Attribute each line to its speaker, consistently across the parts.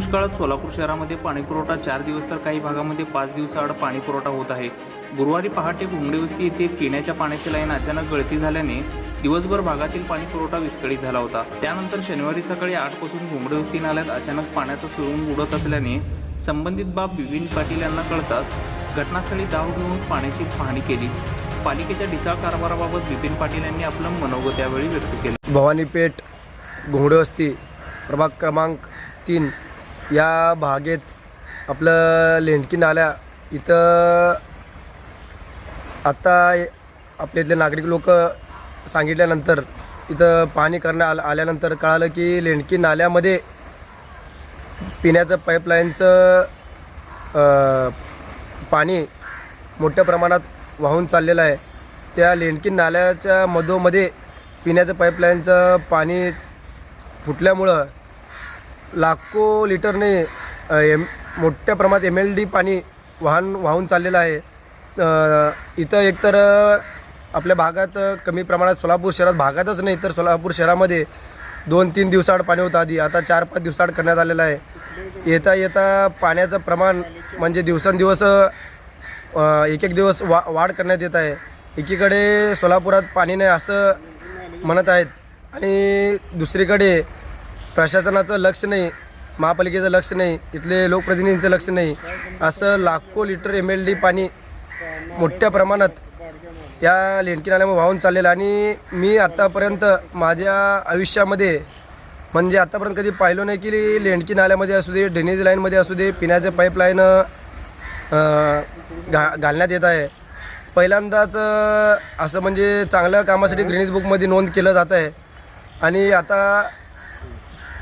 Speaker 1: दुष्काळात सोलापूर शहरामध्ये पाणीपुरवठा चार दिवस तर काही भागामध्ये पाच दिवसाआड पाणीपुरवठा होत आहे. गुरुवारी पहाटे घोंगडे येथे पिण्याच्या पाण्याची लाईन अचानक गळती झाल्याने दिवसभर भागातील पाणीपुरवठा विस्कळीत झाला होता. त्यानंतर शनिवारी सकाळी आठपासून नाल्यात अचानक पाण्याचा सुरुंग उडत असल्याने संबंधित बाब विपिन पाटील यांना कळताच घटनास्थळी धाव घेऊन पाण्याची पाहणी केली. पालिकेच्या ढिसाळ कारभाराबाबत विपिन पाटील यांनी आपलं मनोगत यावेळी व्यक्त केलं.
Speaker 2: भवानीपेठ घोंगडेवस्ती प्रभाग क्रमांक तीन या भागेत आपलं लेंडकी नाल्या इथं आत्ता आपल्या इथले नागरिक लोक सांगितल्यानंतर इथं पाणी करण्या आल आल्यानंतर कळालं की लेंडकी नाल्यामध्ये पिण्याचं पाईपलाईनचं पाणी मोठ्या प्रमाणात वाहून चाललेलं आहे. त्या लेंडकी नाल्याच्या मधोमध्ये पिण्याचं पाईपलाईनचं पाणी फुटल्यामुळं लाखो लिटरने एम मोठ्या प्रमाणात एम एल डी पाणी वाहन वाहून चाललेलं आहे. इथं एकतर आपल्या भागात कमी प्रमाणात सोलापूर शहरात भागातच नाही तर सोलापूर शहरामध्ये दोन तीन दिवसाआड पाणी होतं आधी. आता चार पाच दिवसाआड करण्यात आलेलं आहे. येता येता पाण्याचं प्रमाण म्हणजे दिवसेंदिवस एक एक दिवस वा वाढ करण्यात येत आहे. एकीकडे सोलापुरात पाणी नाही असं म्हणत आहेत आणि दुसरीकडे प्रशासनाचं लक्ष नाही महापालिकेचं लक्ष नाही इथले लोकप्रतिनिधींचं लक्ष नाही असं लाखो लिटर एम एल डी पाणी मोठ्या प्रमाणात या लेंडकी नाल्यामुळे वाहून चाललेलं आणि मी आत्तापर्यंत माझ्या आयुष्यामध्ये म्हणजे आत्तापर्यंत कधी पाहिलं नाही की लेंडकी नाल्यामध्ये असू दे ड्रेनेज लाईनमध्ये असू दे पिण्याचे पाईपलाईन घा घालण्यात येत आहे. पहिल्यांदाच असं म्हणजे चांगल्या कामासाठी ग्रीनिज बुकमध्ये नोंद केलं जात आहे. आणि आता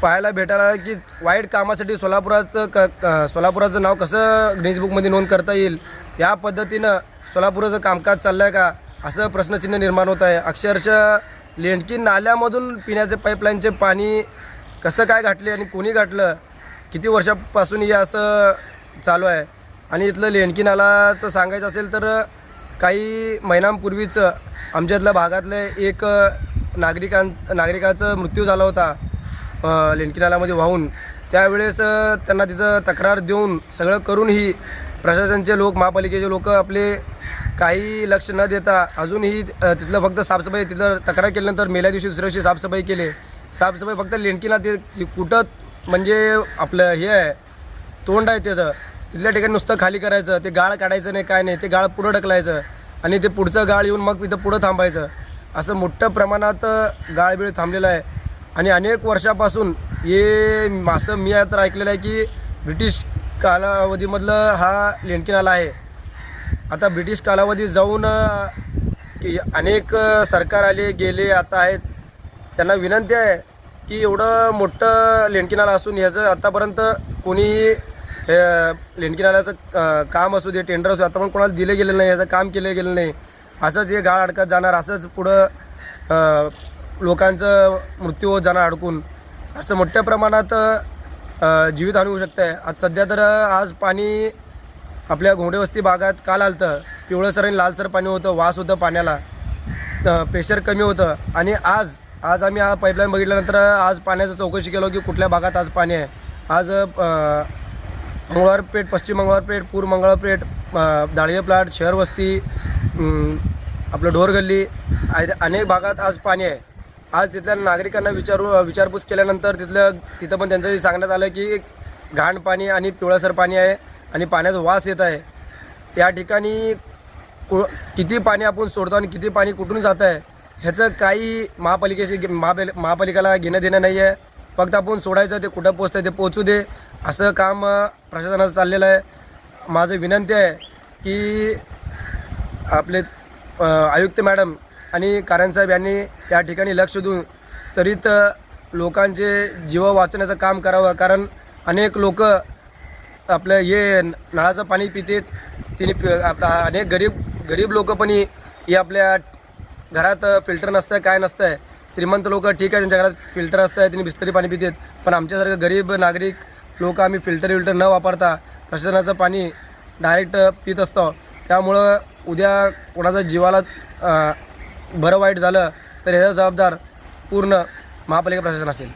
Speaker 2: पाहायला भेटायला की वाईट कामासाठी सोलापुरात क सोलापुराचं नाव कसं ग्रीन्स बुकमध्ये नोंद करता येईल? या पद्धतीनं सोलापुराचं कामकाज चाललं आहे का? असं प्रश्नचिन्ह निर्माण होत आहे. अक्षरशः लेंडकी नाल्यामधून पिण्याचे पाईपलाईनचे पाणी कसं काय घातले आणि कोणी घातलं? किती वर्षापासून हे असं चालू आहे? आणि इथलं लेंडकी नालाचं सांगायचं असेल तर काही महिन्यांपूर्वीच आमच्यातल्या भागातले एक नागरिकां नागरिकाचा मृत्यू झाला होता. लेणकी नाल्यामध्ये वाहून त्यावेळेस त्यांना तिथं तक्रार देऊन सगळं करूनही प्रशासनचे लोक महापालिकेचे लोक आपले काही लक्ष न देता अजूनही तिथलं फक्त साफसफाई तिथं तक्रार केल्यानंतर मेल्या दिवशी दुसऱ्या दिवशी साफसफाई केली. साफसफाई फक्त लेंडकीला ते कुठं म्हणजे आपलं हे आहे तोंड आहे त्याचं. तिथल्या ठिकाणी नुसतं खाली करायचं ते गाळ काढायचं नाही काय नाही ते गाळ पुढं ढकलायचं आणि ते पुढचं गाळ येऊन मग इथं पुढं थांबायचं. असं मोठ्या प्रमाणात गाळबीळ थांबलेलं आहे. आणि अनेक वर्षापासून हे असं मी तर ऐकलेलं आहे की ब्रिटिश कालावधीमधलं हा लेणकी नाला आहे. आता ब्रिटिश कालावधी जाऊन की अनेक सरकार आले गेले आता आहेत. त्यांना विनंती आहे की एवढं मोठं लेणकी नाला असून ह्याचं आत्तापर्यंत कोणीही लेणकी नाल्याचं काम असू दे टेंडर असू आता पण कोणाला दिलं गेलेलं नाही याचं काम केलं गेलं नाही. असंच हे गाळ अडकत जाणार असंच पुढं लोकांचं मृत्यू होत जाणं अडकून असं मोठ्या प्रमाणात जीवितहानी होऊ शकते आज सध्या तर आज पाणी आपल्या घोंडेवस्ती भागात काल आलतं. पिवळसर आणि लालसर पाणी होतं वास होतं पाण्याला. प्रेशर कमी होतं. आणि आज आज आम्ही हा पाईपलाईन बघितल्यानंतर आज पाण्याचं चौकशी केलो की कुठल्या भागात आज पाणी आहे. आज अ, मंगळवारपेठ पश्चिम मंगळवारपेठ पूर्व मंगळवारपेठ अ, दाळगे प्लाट शहर वस्ती आपलं ढोरगल्ली अनेक भागात आज पाणी आहे. आज तिथल्या नागरिकांना विचारू विचारपूस केल्यानंतर तिथलं तिथं पण त्यांचं सांगण्यात आलं की घाण पाणी आणि पिवळसर पाणी आहे आणि पाण्याचा वास येत आहे. या ठिकाणी कु किती पाणी आपण सोडतो आणि किती पाणी कुठून जात आहे ह्याचं काही महापालिकेशी घे- महापाल महापालिकेला घेणं देणं नाही आहे फक्त आपण सोडायचं ते कुठं पोचतं ते पोचू दे असं काम प्रशासनाचं चाललेलं आहे. माझं विनंती आहे की आपले आयुक्त मॅडम आणि कारणसाहेब यांनी या ठिकाणी लक्ष देऊन तरीत लोकांचे जीव वाचवण्याचं काम करावं. कारण अनेक लोक आपलं हे नळाचं पाणी पितेत. तिने फि- अनेक गरीब गरीब लोक पण ही आपल्या घरात फिल्टर नसतं काय नसतं आहे श्रीमंत लोक ठीक आहे त्यांच्या घरात फिल्टर असतं आहे तिने बिस्लरी पाणी पितेत. पण आमच्यासारखं गरीब नागरिक लोक आम्ही फिल्टर विल्टर न वापरता प्रशासनाचं पाणी डायरेक्ट पित असतो. त्यामुळं उद्या कोणाचा जीवाला बरं वाईट झालं तर ह्याचा जबाबदार पूर्ण महापालिका प्रशासन असेल.